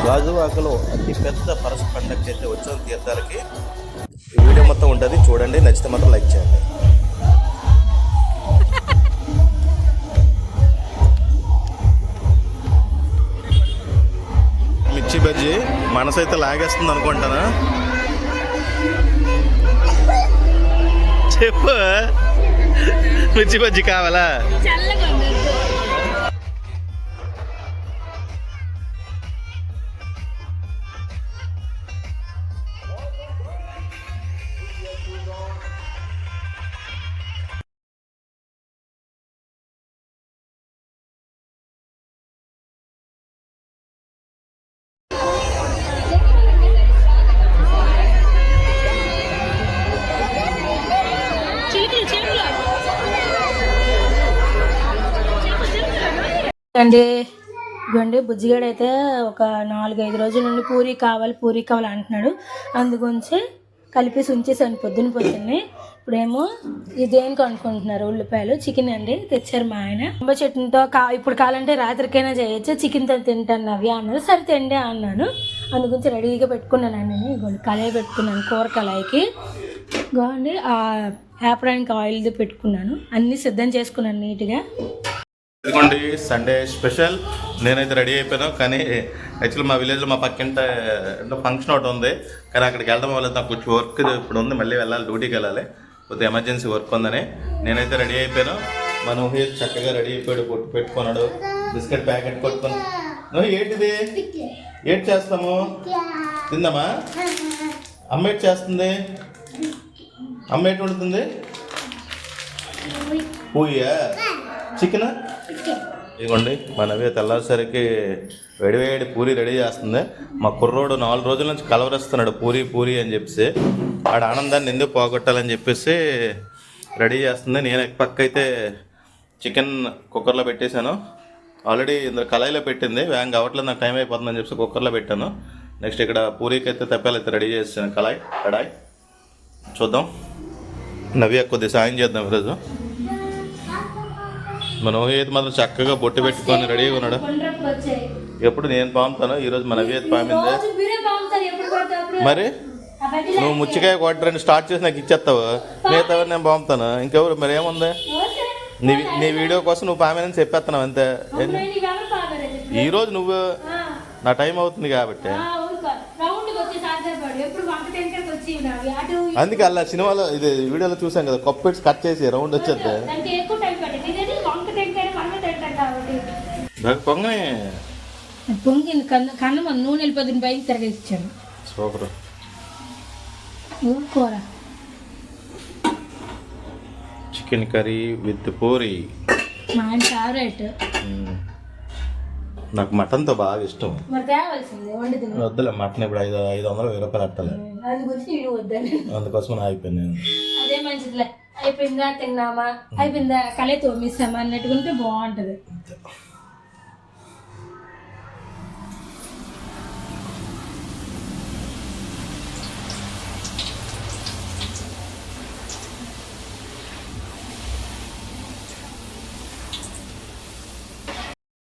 గాజువాకలో అతి పెద్ద పరస పండగకి అయితే వచ్చిన తీర్థాలకి వీడియో మొత్తం ఉంటుంది చూడండి నచ్చితే మాత్రం లైక్ చేయండి. మిర్చి బజ్జీ మనసు అయితే లాగేస్తుంది అనుకుంటానా? చెప్పు మిర్చి బజ్జీ కావాలా? అండి ఇదిగోండి బుజ్జిగాడు అయితే ఒక నాలుగైదు రోజుల నుండి పూరి కావాలి పూరి కావాలి అంటున్నాడు. అందుగురించి కలిపేసి ఉంచేసాను పొద్దున్న పొద్దున్నే. ఇప్పుడేమో ఇదేంటి అనుకుంటున్నారు ఉల్లిపాయలు చికెన్ అండి తెచ్చారు మా ఆయన. అంబ చట్నీతో కా ఇప్పుడు కావాలంటే రాత్రికైనా చేయొచ్చు. చికెన్తో తింటాను అవి అన్నారు సరే తిండి అన్నాను. అందుగురించి రెడీగా పెట్టుకున్నానండి నేను. ఇదిగోండి కళాయి పెట్టుకున్నాను కూర కళాయికి. ఇదిగోండి ఆ యాప్రానికి ఆయిల్ది పెట్టుకున్నాను. అన్నీ సిద్ధం చేసుకున్నాను నీట్గా. ఇదిగోండి సండే స్పెషల్ నేనైతే రెడీ అయిపోయాను కానీ యాక్చువల్లీ మా విలేజ్లో మా పక్కింట ఫంక్షన్ ఒకటి ఉంది. కానీ అక్కడికి వెళ్ళడం వల్ల నాకు కొంచెం వర్క్ ఇప్పుడు ఉంది. మళ్ళీ వెళ్ళాలి డ్యూటీకి వెళ్ళాలి. కొద్దిగా ఎమర్జెన్సీ వర్క్ ఉందని. నేనైతే రెడీ అయిపోయాను. మన ఊహేష్ చక్కగా రెడీ అయిపోయాడు పొట్టు పెట్టుకున్నాడు బిస్కెట్ ప్యాకెట్ కొట్టుకొని. నువ్వు ఏంటిది? ఏంటి చేస్తాము? తిందామా? అమ్మ ఏంటి చేస్తుంది? అమ్మ ఏంటి వండుతుంది? పూయా? చికెన్? ఇదిగోండి మనవి తెల్లారిసరికి వేడివేడి పూరి రెడీ చేస్తుంది. మా కుర్రోడు నాలుగు రోజుల నుంచి కలవరిస్తున్నాడు పూరి పూరి అని చెప్పేసి. ఆడ ఆనందాన్ని ఎందుకు పోగొట్టాలని చెప్పేసి రెడీ చేస్తుంది. నేను పక్క అయితే చికెన్ కుక్కర్లో పెట్టేశాను. ఆల్రెడీ ఇందులో కళాయిలో పెట్టింది. వ్యాంగ్ కావట్లేదు నాకు టైం అయిపోతుందని చెప్పేసి కుక్కర్లో పెట్టాను. నెక్స్ట్ ఇక్కడ పూరీకి అయితే తెప్పాలు అయితే రెడీ చేసాను కళాయి కడాయి. చూద్దాం. నవ్య కొద్దిగా సాయం చేద్దాం ఈరోజు. మన ఊహేది మాత్రం చక్కగా బొట్టు పెట్టుకొని రెడీగా ఉన్నాడు. ఎప్పుడు నేను పాముతాను ఈరోజు మన నవ్య పామింది. మీరే నువ్వు ముచ్చికాయ కొట్టరని స్టార్ట్ చేసి నాకు ఇచ్చేస్తావు? మిగతా నేను పాముతాను? ఇంకెవరు? మరి ఏముంది. నీ నీ వీడియో కోసం నువ్వు పామేనని చెప్పేస్తున్నావు అంతే. ఏంది? నేను నీకు ఎవరు బాగారు చెప్పు. ఈ రోజు నువ్వు నా టైం అవుతుంది కాబట్టి. అందుకే అలా సినిమాలో ఇది వీడియోలో చూసాం కదా కప్పు పెట్టి కట్ చేసి రౌండ్ వచ్చేద్ది దానికి ఎక్కువ టైం పట్టింది ఇదేంటి వంక టెంకర్ పొంగింది కన్ను కన్ను మన నూనె వెళ్ళిపోతుంది బయట తిరగేసాను సూపర్. కూర చికెన్ కర్రీ విత్ పూరి. మా ఆయన ఫేవరెట్. నాకు మటన్తో బాగా ఇష్టం. వద్దులే మటన్ ఇప్పుడు ఐదు ఐదు వందలు వెయ్యి రూపాయలు అట్టాలి. అందుకోసం నేను. అదే మంచిదిలే. అయిపోయిందా? తిన్నామా? అయిపోయిందా? కలే తోమిస్తామా అన్నట్టుగా ఉంటే బాగుంటది.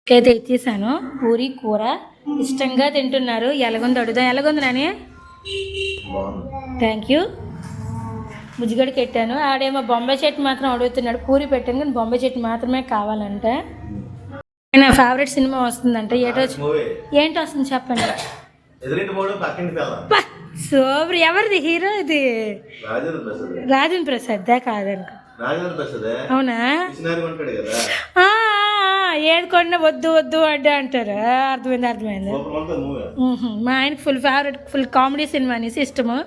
అయితే ఇచ్చేసాను పూరి కూర ఇష్టంగా తింటున్నారు. ఎలాగుంది అడుగుదాం. ఎలాగుంది నాని? థ్యాంక్ యూ బుజ్జిగడికి పెట్టాను ఆడేమో బొంబాయి చెట్టు మాత్రం అడుగుతున్నాడు. పూరి పెట్టాను కానీ బొంబాయి చెట్టు మాత్రమే కావాలంట. నా ఫేవరెట్ సినిమా వస్తుందంట. ఏటో ఏంటి వస్తుంది చెప్పండి. సూపర్ ఎవరిది? హీరో ఇది? రాజేంద్ర ప్రసాద్దా కాదనుకో. అవునా? కొన్నా వద్దు వద్దు అడ్డు అంటారు. అర్థమైంది అర్థమైంది. మా ఆయనకి full favourite full comedy cinema అనేసి ఇష్టము.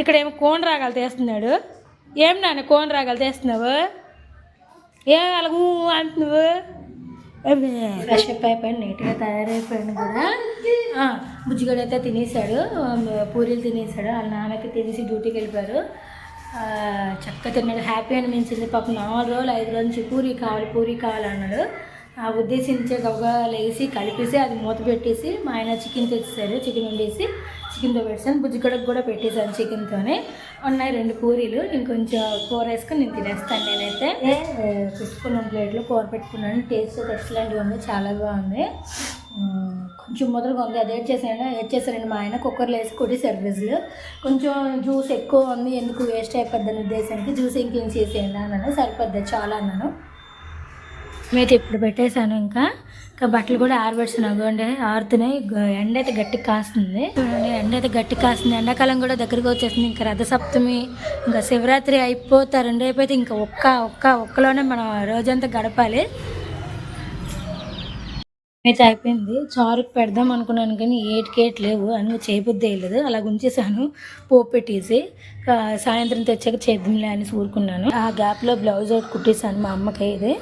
ఇక్కడ ఏమో కోన్ రాగాలు తీస్తున్నాడు. ఏం నాన్న కోన్ రాగాలు తీస్తున్నావు? ఏం అలాగూ అంటున్నావు? ఫ్రెష్ అప్ అయిపోయాను నీట్గా తయారైపోయాను కూడా. బుజ్జిగడ అయితే తినేసాడు పూరీలు తినేసాడు వాళ్ళ నాన్నకి తినేసి డ్యూటీకి వెళ్ళిపోయారు. చక్కగా తిన్నాడు హ్యాపీ అనిపించింది. పాపం నాలుగు రోజులు ఐదు రోజుల నుంచి పూరి కావాలి పూరి కావాలన్నాడు ఆ ఉద్దేశించే గబగా లేసి కలిపేసి అది మూత పెట్టేసి మా ఆయన చికెన్ తెచ్చేసారు చికెన్ వండేసి. చికెన్తో పెట్టాను బుజ్జిగడకు కూడా పెట్టేశాను చికెన్తోనే ఉన్నాయి రెండు పూరీలు. ఇంకొంచెం కూర వేసుకొని నేను తినేస్తాను నేనైతే. ఏ, పెట్టుకున్నాను ప్లేట్లో కూర పెట్టుకున్నాను. టేస్ట్ ఎక్సలెంట్గా ఉంది. చాలా బాగుంది. కొంచెం మొదలుగా ఉంది. అది ఏడ్ చేసాను ఏడ్ చేశారండి మా ఆయన కుక్కర్లో వేసి కొట్టి సర్వీసులు కొంచెం జ్యూస్ ఎక్కువ ఉంది. ఎందుకు వేస్ట్ అయిపోద్దని ఉద్దేశానికి జ్యూస్ ఇంకేం చేసేయండి అన్నాను. సరిపోద్ది. చాలా అన్నాను. మేత ఇప్పుడు పెట్టేశాను ఇంకా. ఇంకా బట్టలు కూడా ఆరబెట్టాను గోండే ఆరుతున్నాయి. ఎండ అయితే గట్టి కాస్తుంది. చూడండి ఎండ అయితే గట్టి కాస్తుంది. ఎండాకాలం కూడా దగ్గరకు వచ్చేస్తుంది. ఇంకా రథసప్తమి ఇంకా శివరాత్రి అయిపోతా రెండు అయిపోతే ఇంకా ఒక్క ఒక్క ఒక్కలోనే మనం రోజంతా గడపాలి. అయితే అయిపోయింది. చారుకు పెడదాం అనుకున్నాను కానీ ఏట్ కేట్ లేవు. అన్నీ చేయబుద్ధి వేయలేదు అలా ఉంచేసాను పోపు పెట్టేసి సాయంత్రం తెచ్చాక చేద్దాంలే అని ఊరుకున్నాను. ఆ గ్యాప్లో బ్లౌజ్ ఒకటి కుట్టేశాను మా అమ్మకి ఇది.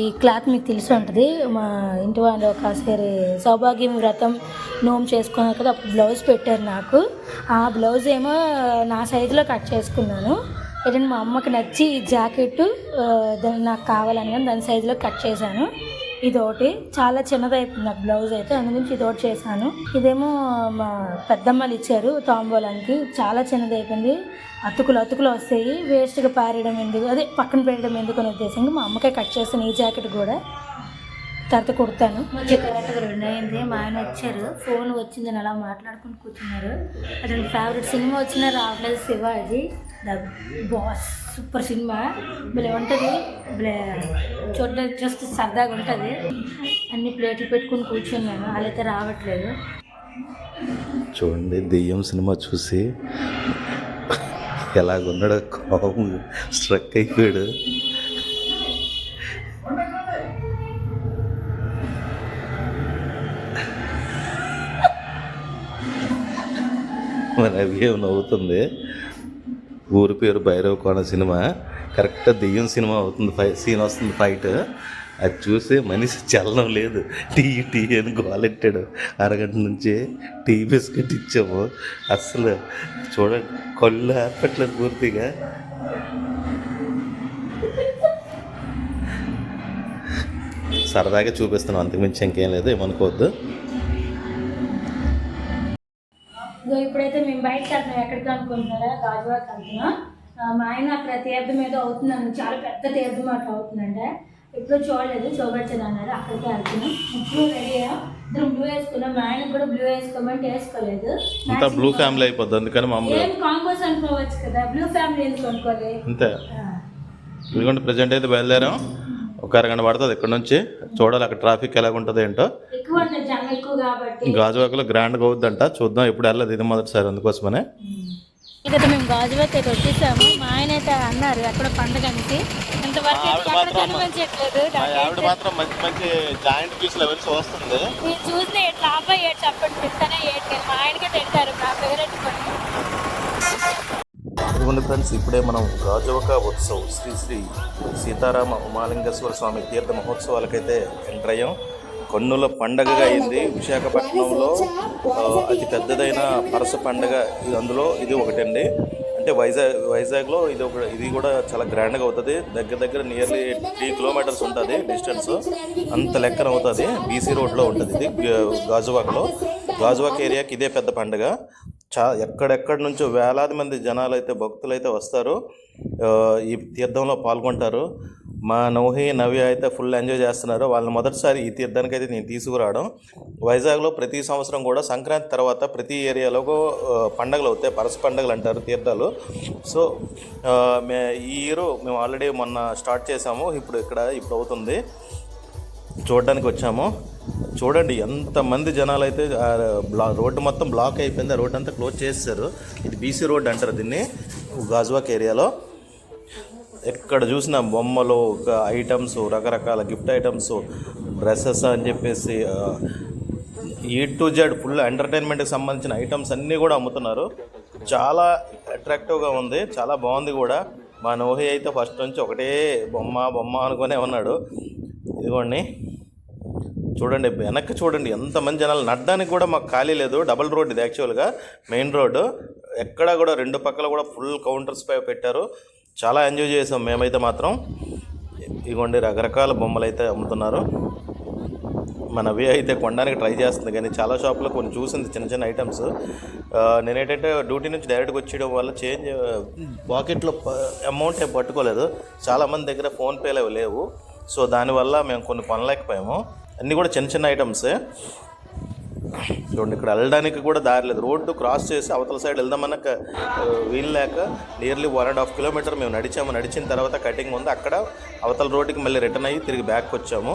ఈ క్లాత్ మీకు తెలిసి ఉంటుంది. మా ఇంటి వాళ్ళు ఒకసారి సౌభాగ్యం వ్రతం నోమ్ చేసుకున్నారు కదా అప్పుడు బ్లౌజ్ పెట్టారు నాకు. ఆ బ్లౌజ్ ఏమో నా సైజులో కట్ చేసుకున్నాను. అయితే మా అమ్మకి నచ్చి జాకెట్ దాన్ని నాకు కావాలని కానీ దాని సైజులో కట్ చేశాను. ఇది ఒకటి చాలా చిన్నది అయిపోయింది నాకు బ్లౌజ్ అయితే. అందుగురించి ఇది ఒకటి చేశాను. ఇదేమో మా పెద్దమ్మలు ఇచ్చారు తాంబూలానికి. చాలా చిన్నది అయిపోయింది అతుకులు అతుకులు వస్తాయి. వేస్ట్గా పారేయడం ఎందుకు? అదే పక్కన పెట్టడం ఎందుకు అనే ఉద్దేశంగా మా అమ్మకే కట్ చేస్తాను ఈ జాకెట్ కూడా తర్వాత కుడతాను. అయింది మా ఆయన వచ్చారు. ఫోన్ వచ్చిందని అలా మాట్లాడుకుని కూర్చున్నారు. అతని ఫేవరెట్ సినిమా వచ్చినా రావట్లేదు Shivaji the boss. Super cinema. భలే ఉంటుంది. భలే చూడడానికి చూస్తే సరదాగా ఉంటుంది. అన్ని ప్లేట్లు పెట్టుకుని కూర్చున్నాను. వాళ్ళైతే రావట్లేదు. చూడండి దెయ్యం సినిమా చూసి ఎలాగున్నాడో కోపం స్ట్రక్ అయిపోయాడు. మరి అవి ఏం నవ్వుతుంది? ఊరి పేరు భైరవ కోన సినిమా. కరెక్ట్ దెయ్యం సినిమా అవుతుంది ఫై సీన్ వస్తుంది ఫైట్. అది చూసి మనిషి చలనం లేదు. టీ టీ అని గోలెట్టాడు. అరగంట నుంచి టీ బిస్కెట్ ఇచ్చాము. అస్సలు చూడండి కళ్ళు ఆపట్లేదు పూర్తిగా. సరదాగా చూపిస్తున్నాం అంతకుమించి ఇంకేం లేదు ఏమనుకోవద్దు. ఇదిగో ఇప్పుడైతే మేము బయటకు వెళ్తున్నాం. ఎక్కడికి అనుకుంటున్నారా? గాజువాక్ వెళ్తున్నాం మా ఆయన అక్కడ తీర్థం ఏదో అవుతుందని చాలా పెద్ద తీర్థం అట్లా అవుతుందంట. ఎప్పుడు చూడలేదు చూపెట్టదు అన్నారు. అక్కడికి వెళ్తున్నాం. ఇప్పుడు రెడీ ఇద్దరం బ్లూ వేసుకున్నాం. మా ఆయనకు కూడా బ్లూ వేసుకోమంటే వేసుకోలేదు. అంతా బ్లూ ఫ్యామిలీ అయిపోద్ది. అందుకని మామూలుగా ఏం కాంబోస్ అనుకోవచ్చు కదా. బ్లూ ఫ్యామిలీ ఎందుకు అనుకోవాలి అంతే. ఇదిగోండి ప్రజెంట్ అయితే బయలుదేరాం. ఒక అరగంట పడుతుంది ఇక్కడ నుంచి. చూడాలి అక్కడ ట్రాఫిక్ ఎలాగ ఉంటుంది ఏంటో. ఎక్కువ ఉంటుంది ఎక్కువ కాబట్టి గాజువాకలో గ్రాండ్గా అవుద్దంట. చూద్దాం ఇప్పుడు వెళ్ళదు ఇది మొదటిసారి అందుకోసమనే. ఇక్కడ మేము గాజువాక్ అయితే వచ్చేసాము. మా ఆయన అయితే అన్నారు అక్కడ పండగ అనేసి. ఇంతవరకు అయితే ఎక్కడ కనిపించట్లేదు ఆవిడ మాత్రం మంచి మంచి జాయింట్ పీస్లు అవన్నీ చూస్తుంది. నేను చూసిన ఏడు లాభం ఏడు చెప్పండి తింటానే ఏడు నేను మా ఆయనకే తింటారు నా ఫేవరెట్ పని ఇదిగోండి ఫ్రెండ్స్ ఇప్పుడే మనం గాజువక ఉత్సవ్ శ్రీ శ్రీ సీతారామ ఉమాలింగేశ్వర స్వామి తీర్థ మహోత్సవాలకైతే ఎంటర్ అయ్యాం. కన్నుల పండగగా అయింది. విశాఖపట్నంలో అతి పెద్దదైన పరస పండగ ఇది అందులో ఇది ఒకటండి. అంటే వైజాగ్ వైజాగ్లో ఇది ఒక ఇది కూడా చాలా గ్రాండ్గా అవుతుంది. దగ్గర దగ్గర నియర్లీ త్రీ కిలోమీటర్స్ ఉంటుంది డిస్టెన్స్ అంత లెక్కన అవుతుంది. బీసీ రోడ్లో ఉంటుంది ఇది గాజువాక్లో. గాజువాక్ ఏరియాకి ఇదే పెద్ద పండగ. చా ఎక్కడెక్కడి నుంచో వేలాది మంది జనాలు అయితే భక్తులు అయితే వస్తారు ఈ తీర్థంలో పాల్గొంటారు. మా నౌహి నవ్య అయితే ఫుల్ ఎంజాయ్ చేస్తున్నారు. వాళ్ళని మొదటిసారి ఈ తీర్థానికి అయితే నేను తీసుకురావడం. వైజాగ్లో ప్రతి సంవత్సరం కూడా సంక్రాంతి తర్వాత ప్రతి ఏరియాలో పండగలు అవుతాయి. పరస పండగలు అంటారు తీర్థాలు. సో మే ఈ ఇయర్ మేము ఆల్రెడీ మొన్న స్టార్ట్ చేసాము. ఇప్పుడు ఇక్కడ ఇప్పుడు అవుతుంది. చూడడానికి వచ్చాము. చూడండి ఎంతమంది జనాలు అయితే బ్లా రోడ్డు మొత్తం బ్లాక్ అయిపోయింది. ఆ అంతా క్లోజ్ చేస్తారు ఇది బీసీ రోడ్ అంటారు దీన్ని గాజువాక్ ఏరియాలో. ఎక్కడ చూసిన బొమ్మలు ఒక ఐటమ్స్ రకరకాల గిఫ్ట్ ఐటమ్స్ డ్రెస్సెస్ అని చెప్పేసి ఈ టు జెడ్ ఫుల్ ఎంటర్టైన్మెంట్కి సంబంధించిన ఐటమ్స్ అన్నీ కూడా అమ్ముతున్నారు. చాలా అట్రాక్టివ్గా ఉంది చాలా బాగుంది కూడా. మా నోహి అయితే ఫస్ట్ నుంచి ఒకటే బొమ్మ బొమ్మ అనుకునే ఉన్నాడు. ఇదిగోండి. చూడండి వెనక్కి చూడండి ఎంతమంది జనాలు. నడ్డానికి కూడా మాకు ఖాళీ లేదు డబుల్ రోడ్ ఇది యాక్చువల్గా మెయిన్ రోడ్డు ఎక్కడ కూడా రెండు పక్కల కూడా ఫుల్ కౌంటర్స్ పై పెట్టారు. చాలా ఎంజాయ్ చేసాం మేమైతే మాత్రం. ఇదిగోండి రకరకాల బొమ్మలు అయితే అమ్ముతున్నారు. మన వే అయితే కొనడానికి ట్రై చేస్తుంది కానీ చాలా షాపులో కొన్ని చూసింది చిన్న చిన్న ఐటమ్స్. నేనేంటంటే డ్యూటీ నుంచి డైరెక్ట్గా వచ్చేయడం వల్ల చేంజ్ పాకెట్లో అమౌంట్ ఏం పట్టుకోలేదు. చాలామంది దగ్గర ఫోన్పేలు అవి లేవు. సో దానివల్ల మేము కొన్ని కొనలేకపోయాము. అన్నీ కూడా చిన్న చిన్న ఐటమ్సే. చూడండి ఇక్కడ వెళ్ళడానికి కూడా దారి లేదు. రోడ్డు క్రాస్ చేసి అవతల సైడ్ వెళ్దామన్న వీలు లేక nearly one and half kilometre మేము నడిచాము. నడిచిన తర్వాత కటింగ్ ఉంది అక్కడ అవతల రోడ్డుకి మళ్ళీ రిటర్న్ అయ్యి తిరిగి బ్యాక్ వచ్చాము.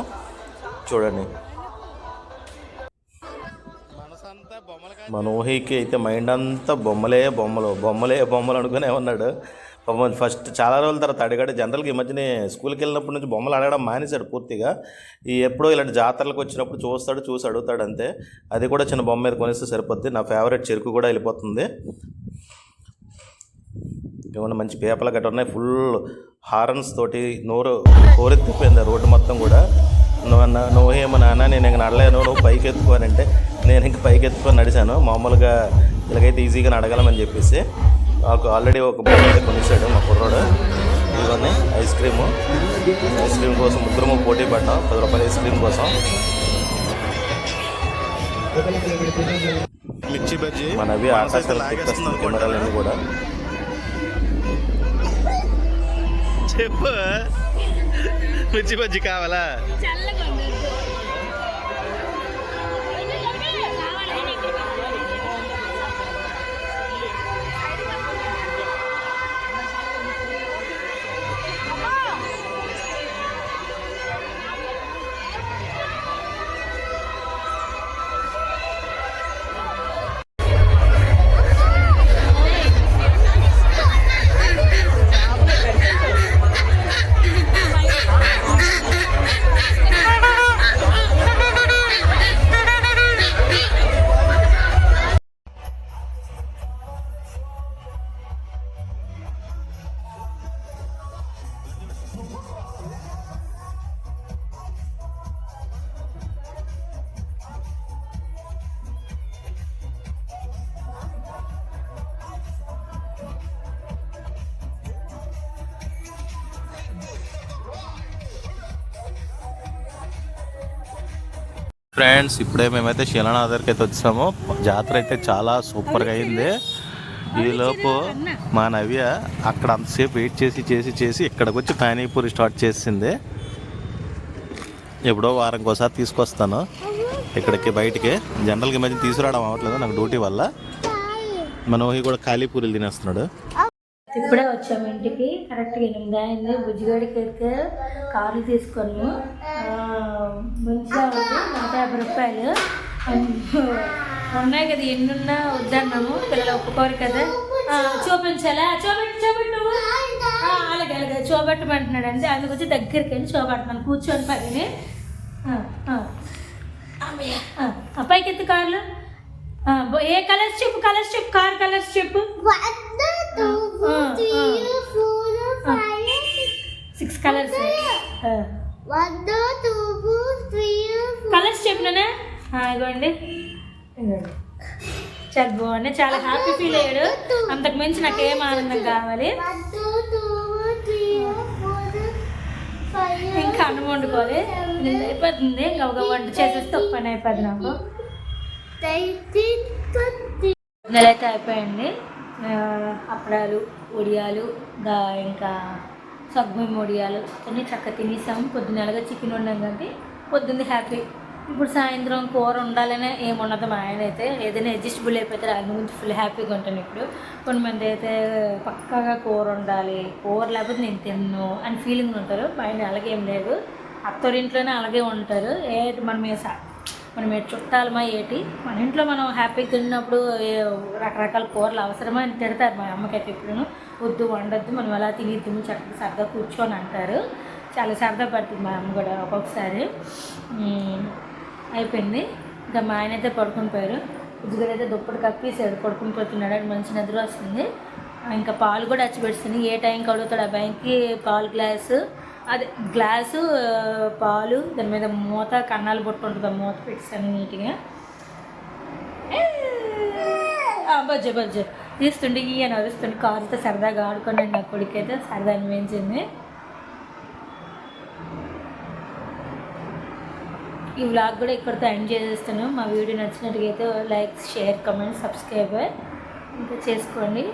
చూడండి. మన ఊహికి అయితే మైండ్ అంతా బొమ్మలే బొమ్మలు. బొమ్మలే బొమ్మలు అనుకునే ఉన్నాడు పాపం ఫస్ట్ చాలా రోజుల తర్వాత అడిగాడు. జనరల్గా ఈ మధ్యనే స్కూల్కి వెళ్ళినప్పటి నుంచి బొమ్మలు అడగడం మానేశాడు పూర్తిగా. ఈ ఎప్పుడో ఇలాంటి జాతరలకు వచ్చినప్పుడు చూస్తాడు చూసి అడుగుతాడు అంతే. అది కూడా చిన్న బొమ్మ మీద కొనిస్తే సరిపోద్ది. నా ఫేవరెట్ చెరుకు కూడా వెళ్ళిపోతుంది. ఏమన్నా మంచి పేపర్లు గట్ట ఉన్నాయి? ఫుల్ హారన్స్ తోటి నోరు కోరెత్తిపోయింది ఆ రోడ్డు మొత్తం కూడా. నువ్వు అన్న నువ్వు ఏమో నాన్న నేను ఇంక నడలేను నువ్వు పైకి ఎత్తుకోనంటే నేను ఇంక పైకి ఎత్తుకొని నడిచాను. మామూలుగా ఇలాగైతే ఈజీగా నడగలమని చెప్పేసి. నాకు ఆల్రెడీ ఒక బొమ్మ అయితే కొనిస్తాడు మా కుర్రోడు. ఇవన్నీ ఐస్ క్రీము. ఐస్ క్రీమ్ కోసం ముగ్గురము పోటీ పడ్డాం. పది రూపాయల ఐస్ క్రీమ్ కోసం. మిర్చి బజ్జీ. మనవి ఆకాశాలు కెమెరాలన్నీ కూడా. చెప్పు. మిర్చి బజ్జీ కావాలా? ఫ్రెండ్స్ ఇప్పుడే మేమైతే శిలనాథర్కి అయితే వచ్చాము. జాతర అయితే చాలా సూపర్గా అయింది. ఈలోపు మా నవ్య అక్కడ అంతసేపు వెయిట్ చేసి చేసి చేసి ఇక్కడికి వచ్చి పానీపూరి స్టార్ట్ చేసింది. ఎప్పుడో వారంకి ఒకసారి తీసుకొస్తాను ఇక్కడికి బయటికి. జనరల్గా మధ్య తీసుకురావడం అవ్వట్లేదు నాకు డ్యూటీ వల్ల. మనోహి కూడా ఖాళీ పూరీలు తినేస్తున్నాడు. ఇప్పుడే వచ్చాము ఇంటికి. కరెక్ట్గా ఎనిమిది అయింది. బుజ్జిగాడికి అయితే కార్లు తీసుకున్నాము మంచిగా ఉంది నూట యాభై రూపాయలు. ఉన్నాయి కదా ఎన్ని ఉన్నా వద్దన్నాము పిల్లలు ఒప్పుకోరు కదా. చూపించాలా? చూపెట్టు చూపెట్టు నువ్వు. అలాగే అలాగే చూపెట్టమంటున్నాడు అండి అందుకు వచ్చి దగ్గరికి వెళ్ళి చూపెట్టమని కూర్చొని పని పైకి ఎత్తు కార్లు. ఏ కలర్స్ చెప్పు కలర్స్ చెప్పు కార్ కలర్స్ చెప్పు. Six colours. కలర్స్ చెప్పినానే? ఇదిగోండి. చాలా బాగుంది చాలా హ్యాపీ ఫీల్ అయ్యాడు. అంతకు మించి నాకు ఏం ఆనందం కావాలి. ఇంకా అన్నం వండుకోవాలి. ఇది అయిపోతుంది. ఇంకా ఒక వంట చేసేస్తే ఒక పని అయిపోద్ది నాకు. నెల అయితే అయిపోయింది అప్పడాలు వడియాలు గా ఇంకా సగ్గుం వడియాలు అన్నీ చక్కగా తినేసాము. పొద్దున్నెలగా చికెన్ వండాం కాబట్టి పొద్దున్న హ్యాపీ ఇప్పుడు సాయంత్రం కూర ఉండాలనే ఏముండదు. మా ఆయన అయితే ఏదైనా అడ్జస్టబుల్ అయిపోతే ఆయన గురించి ఫుల్ హ్యాపీగా ఉంటాను ఇప్పుడు. కొంతమంది అయితే పక్కాగా కూర ఉండాలి కూర లేకపోతే నేను తిన్ను అని ఫీలింగ్ ఉంటారు. మా ఆయన అలాగే ఏం లేదు. అత్తరింట్లోనే అలాగే ఉంటారు. ఏ మనం ఏ మనం ఏ చుట్టాలమా ఏటి? మన ఇంట్లో మనం హ్యాపీగా తిన్నప్పుడు రకరకాల కూరలు అవసరమా అని తిడతారు. మా అమ్మకైతే ఇప్పుడు వద్దు వండొద్దు. మనం ఎలా తిని చక్కగా సరదా కూర్చొని అంటారు. చాలా సరదా పడుతుంది మా అమ్మ కూడా ఒక్కొక్కసారి. అయిపోయింది. ఇంకా మా ఆయన అయితే పడుకుని పోయారు. ఉద్దుగారు అయితే దుప్పటి కప్పేసాడు పడుకుని పోతున్నాడు అని మంచి నిద్ర వస్తుంది. ఇంకా పాలు కూడా వచ్చి పెడుతుంది. ఏ టైంకి అడుగుతాడు ఆ బ్యాంక్కి? పాలు గ్లాసు. అదే గ్లాసు పాలు దాని మీద మూత కన్నాలు బొట్టు ఉంటుంది ఆ మూత పెట్టాను నీట్గా. బజ్జ బజ్జ. తీస్తుండే ఈయన అరుస్తుండే. కారుతో సరదాగా ఆడుకున్నాడు నా కొడుకైతే సరదా అనిపించింది. ఈ వ్లాగ్ కూడా ఇక్కడితో ఎండ్ చేసేస్తాను. మా వీడియో నచ్చినట్టుగా అయితే లైక్ షేర్ కమెంట్ సబ్స్క్రైబర్ ఇంకా చేసుకోండి.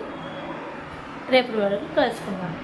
రేపు వరకు కలుసుకుందాం.